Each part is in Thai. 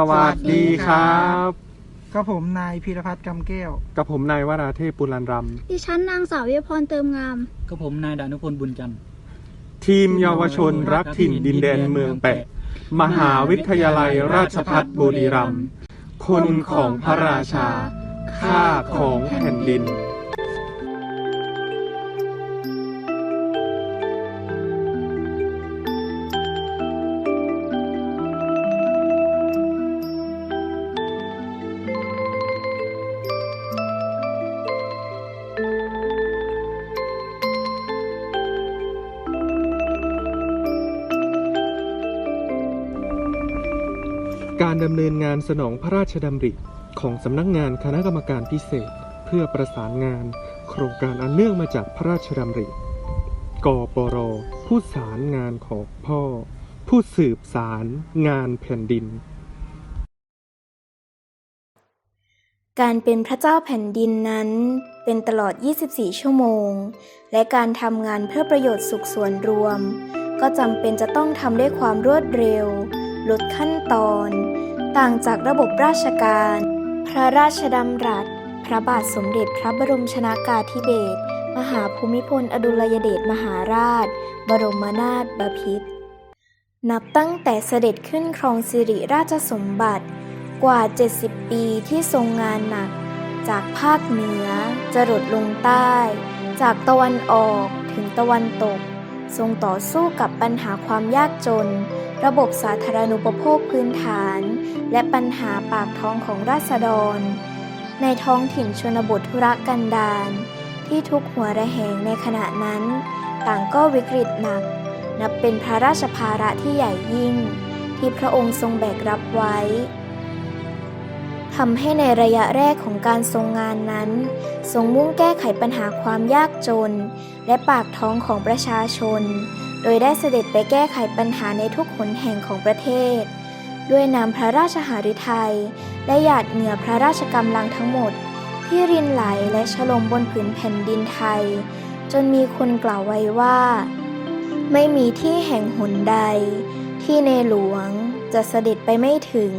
สวัสดีครับ ก็ผมนายพีรพัฒน์กำแก้ว กับผมนายวราเทพปุรันรดิฉันนางสาวเยพรเติมงาม ก็ผมนายดานุพลบุญจันทร์ำทีมเยาวชนรักถิ่นดินแดนเมืองแปะ มหาวิทยาลัยราชภัฏบุรีรัมย์คนของพระราชาข้าของแผ่นดิน ดำเนินงานสนองพระราชดำริของสำนักงานคณะกรรมการพิเศษ เพื่อประสานงาน โครงการอันเนื่องมาจากพระราชดำริ กปร ผู้สารงานของพ่อ ผู้สืบสารงานแผ่นดิน การเป็นพระเจ้าแผ่นดินนั้นเป็นตลอด 24 ชั่วโมง และการทำงานเพื่อประโยชน์สุขส่วนรวม ก็จำเป็นจะต้องทำด้วยความรวดเร็ว ลดขั้นตอน ต่างจากระบบราชการ พระราชดำรัส พระบาทสมเด็จพระบรมชนากาธิเบศร มหาภูมิพลอดุลยเดชมหาราช บรมนาถบพิตร นับตั้งแต่เสด็จขึ้นครองสิริราชสมบัติ กว่า 70 ปีที่ทรงงานหนัก จากภาคเหนือจรดลงใต้ จากตะวันออกถึงตะวันตก ทรงต่อสู้กับปัญหาความยากจน ระบบสาธารณูปโภคพื้นฐาน และปัญหาปากท้องของราษฎร ในท้องถิ่นชนบทธุรกันดารที่ทุกหัวระแหงในขณะนั้น ต่างก็วิกฤตหนัก นับเป็นพระราชภาระที่ใหญ่ยิ่ง ที่พระองค์ทรงแบกรับไว้ ทำให้ในระยะแรกของการทรงงานนั้นทรงมุ่งแก้ไขปัญหาความยากจน และปากท้องของประชาชน โดยได้เสด็จไปแก้ไขปัญหาในทุกหนแห่งของประเทศ ด้วยนำพระราชหฤทัยและหยาดเหงื่อพระราชกำลังทั้งหมด ที่รินไหลและฉลมบนผืนแผ่นดินไทย จนมีคนกล่าวไว้ว่า ไม่มีที่แห่งหนใด ที่ในหลวงจะเสด็จไปไม่ถึง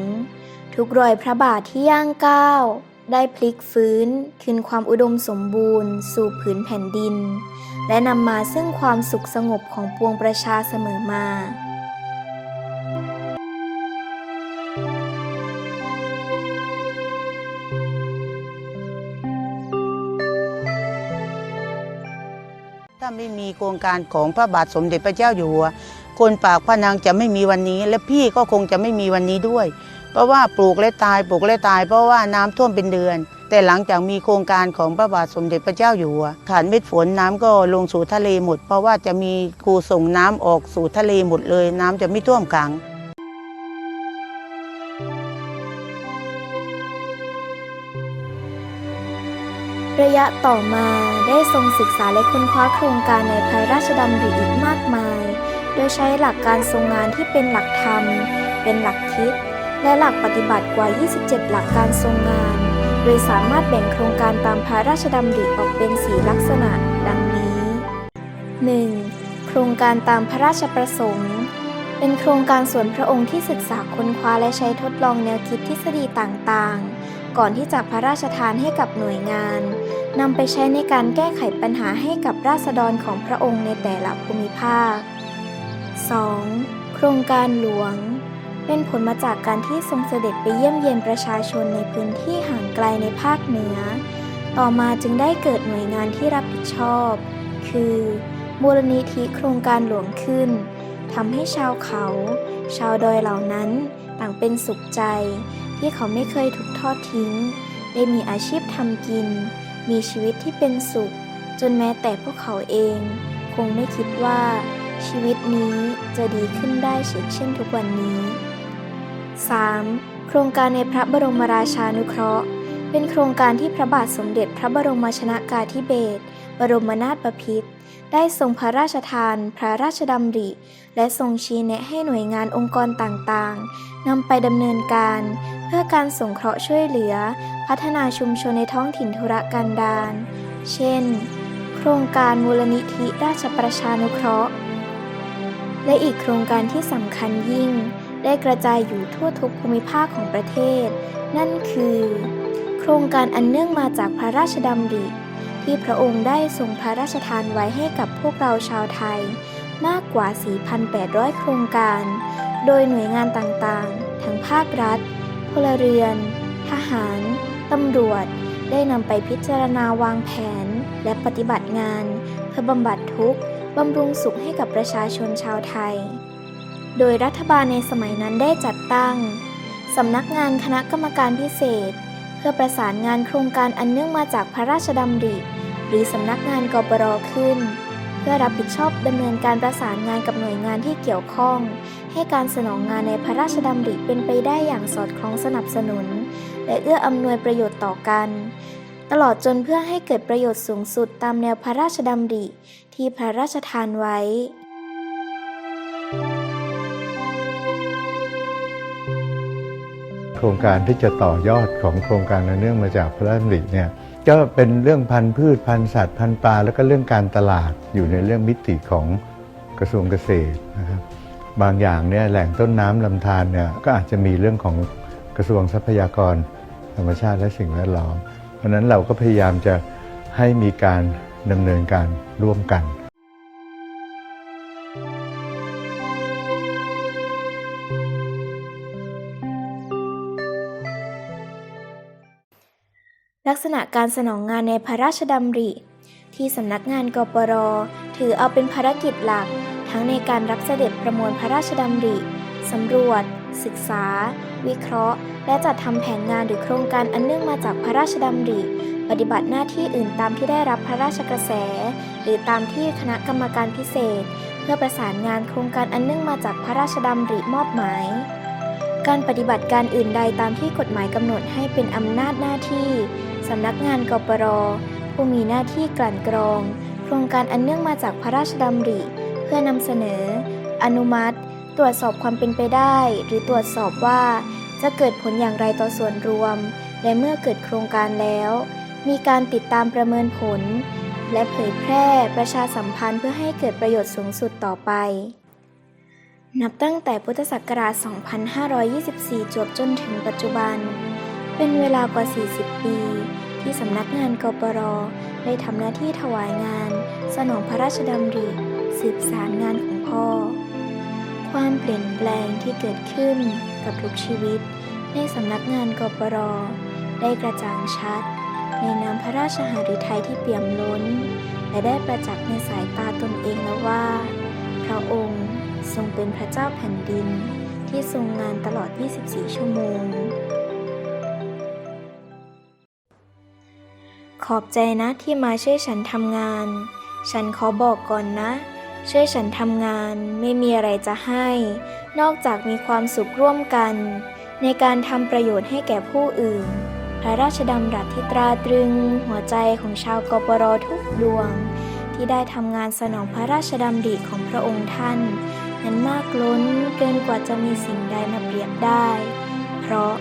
ทุกรอยพระบาทที่ย่างก้าว ได้พลิกฟื้น คืนความอุดมสมบูรณ์ สู่ผืนแผ่นดิน และนำมาซึ่งความสุขสงบของปวงประชาเสมอมาถ้าไม่มีโครงการของพระบาทสมเด็จพระเจ้าอยู่หัวคนปากพนังจะไม่มีวันนี้ และพี่ก็คงจะไม่มีวันนี้ด้วย เพราะว่าปลูกและตายปลูกและตาย เพราะว่าน้ำท่วมเป็นเดือน แต่หลังจากมีโครงการของพระบาทสมเด็จพระเจ้าอยู่หัวขาดเม็ดฝนน้ำก็ลงสู่ทะเลหมด เพราะว่าจะมีครูส่งน้ำออกสู่ทะเลหมดเลย น้ำจะไม่ท่วมขังระยะต่อมาได้ทรงศึกษาและค้นคว้าโครงการในพระราชดำริอีกมากมาย โดยใช้หลักการทรงงานที่เป็นหลักธรรม เป็นหลักคิด และหลักปฏิบัติกว่า 27 หลักการทรงงาน โดยสามารถแบ่งโครงการตามพระราชดำริออกเป็นสีลักษณะดังนี้ 1. โครงการตามพระราชประสงค์ เป็นโครงการส่วนพระองค์ที่ศึกษาค้นคว้าและใช้ทดลองแนวคิดทฤษฎีต่างๆ ก่อนที่จะพระราชทานให้กับหน่วยงานนำไปใช้ในการแก้ไขปัญหาให้กับราษฎรของพระองค์ในแต่ละภูมิภาค 2. โครงการหลวง เป็นผลมาจากการที่ทรงเสด็จไปเยี่ยมเยียนประชาชนในพื้นที่ห่างไกลในภาคเหนือ ต่อมาจึงได้เกิดหน่วยงานที่รับผิดชอบ คือมูลนิธิโครงการหลวงขึ้นทำให้ชาวเขา ชาวดอยเหล่านั้นต่างเป็นสุขใจ ที่เขาไม่เคยถูกทอดทิ้ง ได้มีอาชีพทำกิน มีชีวิตที่เป็นสุข จนแม้แต่พวกเขาเอง คงไม่คิดว่าชีวิตนี้จะดีขึ้นได้เช่นทุกวันนี้ 3. โครงการในพระบรมราชานุเคราะห์ เป็นโครงการที่พระบาทสมเด็จพระบรมชนากาธิเบศรบรมนาถบพิตรได้ทรงพระราชทาน พระราชดำริ และทรงชี้แนะให้หน่วยงานองค์กรต่างๆนำไปดำเนินการ เพื่อการสงเคราะห์ช่วยเหลือ พัฒนาชุมชนในท้องถิ่นธุรกันดารเช่น โครงการมูลนิธิราชประชานุเคราะห์ และอีกโครงการที่สำคัญยิ่ง ได้กระจายอยู่ทั่วทุกภูมิภาคของประเทศ นั่นคือ โครงการอันเนื่องมาจากพระราชดำริ ที่พระองค์ได้ทรงพระราชทานไว้ให้กับพวกเราชาวไทย มากกว่า 4,800 โครงการ โดยหน่วยงานต่างๆ ทั้งภาครัฐ พลเรือน ทหาร ตำรวจ ได้นำไปพิจารณาวางแผน และปฏิบัติงาน เพื่อบำบัดทุกข์บำรุงสุขให้กับประชาชนชาวไทย โดยรัฐบาลในสมัยนั้นได้จัดตั้งสำนักงานคณะกรรมการพิเศษ เพื่อประสานงานโครงการอันเนื่องมาจากพระราชดำริ หรือสำนักงานกปรขึ้น เพื่อรับผิดชอบดำเนินการประสานงานกับหน่วยงานที่เกี่ยวข้อง ให้การสนองงานในพระราชดำริเป็นไปได้อย่างสอดคล้องสนับสนุน และเอื้ออำนวยประโยชน์ต่อกัน ตลอดจนเพื่อให้เกิดประโยชน์สูงสุดตามแนวพระราชดำริ ที่พระราชทานไว้ โครงการที่จะต่อยอดของโครงการอันเนื่องมาจากพระราชดำริเนี่ยก็เป็นเรื่องพันธุ์พืชพันธุ์สัตว์พันธุ์ปลาแล้วก็เรื่องการตลาดอยู่ในเรื่องมิติของกระทรวงเกษตรนะครับบางอย่างเนี่ยแหล่งต้นน้ำลำธารเนี่ยก็อาจจะมีเรื่องของกระทรวงทรัพยากร ธรรมชาติและสิ่งแวดล้อม เพราะฉะนั้นเราก็พยายามจะให้มีการดำเนินการร่วมกัน ลักษณะการสนองงานในพระราชดำริ ที่สำนักงานกปรถือเอาเป็นภารกิจหลัก ทั้งในการรับเสด็จประมวลพระราชดำริสำรวจ ศึกษา วิเคราะห์ และจัดทำแผนงานหรือโครงการอันเนื่องมาจากพระราชดำริ ปฏิบัติหน้าที่อื่นตามที่ได้รับพระราชกระแส หรือตามที่คณะกรรมการพิเศษ เพื่อประสานงานโครงการอันเนื่องมาจากพระราชดำริมอบหมาย การปฏิบัติการอื่นใดตามที่กฎหมายกำหนดให้เป็นอำนาจหน้าที่ สำนักงานกปรผู้มีหน้าที่กลั่นกรอง โครงการอันเนื่องมาจากพระราชดำริ เพื่อนำเสนอ อนุมัติ ตรวจสอบความเป็นไปได้ หรือตรวจสอบว่าจะเกิดผลอย่างไรต่อส่วนรวม และเมื่อเกิดโครงการแล้ว มีการติดตามประเมินผล และเผยแพร่ประชาสัมพันธ์เพื่อให้เกิดประโยชน์สูงสุดต่อไป นับตั้งแต่พุทธศักราช 2524 จวบจนถึงปัจจุบัน เป็นเวลากว่า 40 ปี ที่สำนักงานกปรได้ทำหน้าที่ถวายงาน สนองพระราชดำริสืบสารงานของพ่อ ความเปลี่ยนแปลงที่เกิดขึ้นกับทุกชีวิต ในสำนักงานกปรได้กระจ่างชัด ในนามพระราชหฤทัยที่เปี่ยมล้น และได้ประจักษ์ในสายตาตนเองแล้วว่า พระองค์ทรงเป็นพระเจ้าแผ่นดิน ที่ทรงงานตลอด 24 ชั่วโมง อบใจนะที่มาช่วยฉันทำงาน ฉันขอบอกก่อนนะ ช่วยฉันทำงานไม่มีอะไรจะให้ นอกจากมีความสุขร่วมกัน ในการทำประโยชน์ให้แก่ผู้อื่น พระราชดำรัสที่ตราตรึง หัวใจของชาวกปรทุกดวง ที่ได้ทำงานสนองพระราชดำริของพระองค์ท่าน นั้นมากล้นเกินกว่าจะมีสิ่งใดมาเปรียบได้ เพราะ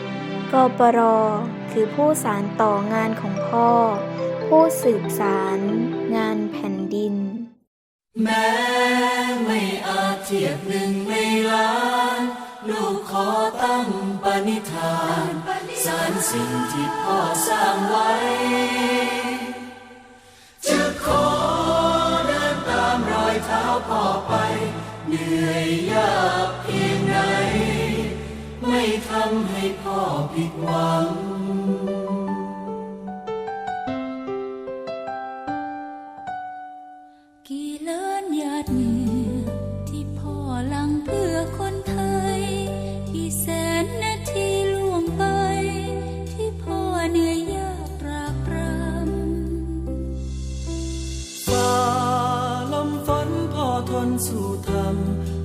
กปร คือผู้สารต่องานของพ่อ ผู้สืบสารงานแผ่นดิน แม้ไม่อาจเทียบหนึ่งในล้าน ลูกขอตั้งปณิธานสารสิ่งที่พ่อสร้างไว้จะขอเดินตามรอยเท้าพ่อไป เหนื่อยยากเพียงไหนไม่ทำให้พ่อผิดหวัง เหงื่อที่พ่อหลังเพื่อคนไทย กี่แสนนาทีล่วงไป ที่พ่อเหนื่อยยากตรากปรำฝ่าลมฝนพ่อทนสู้ทำ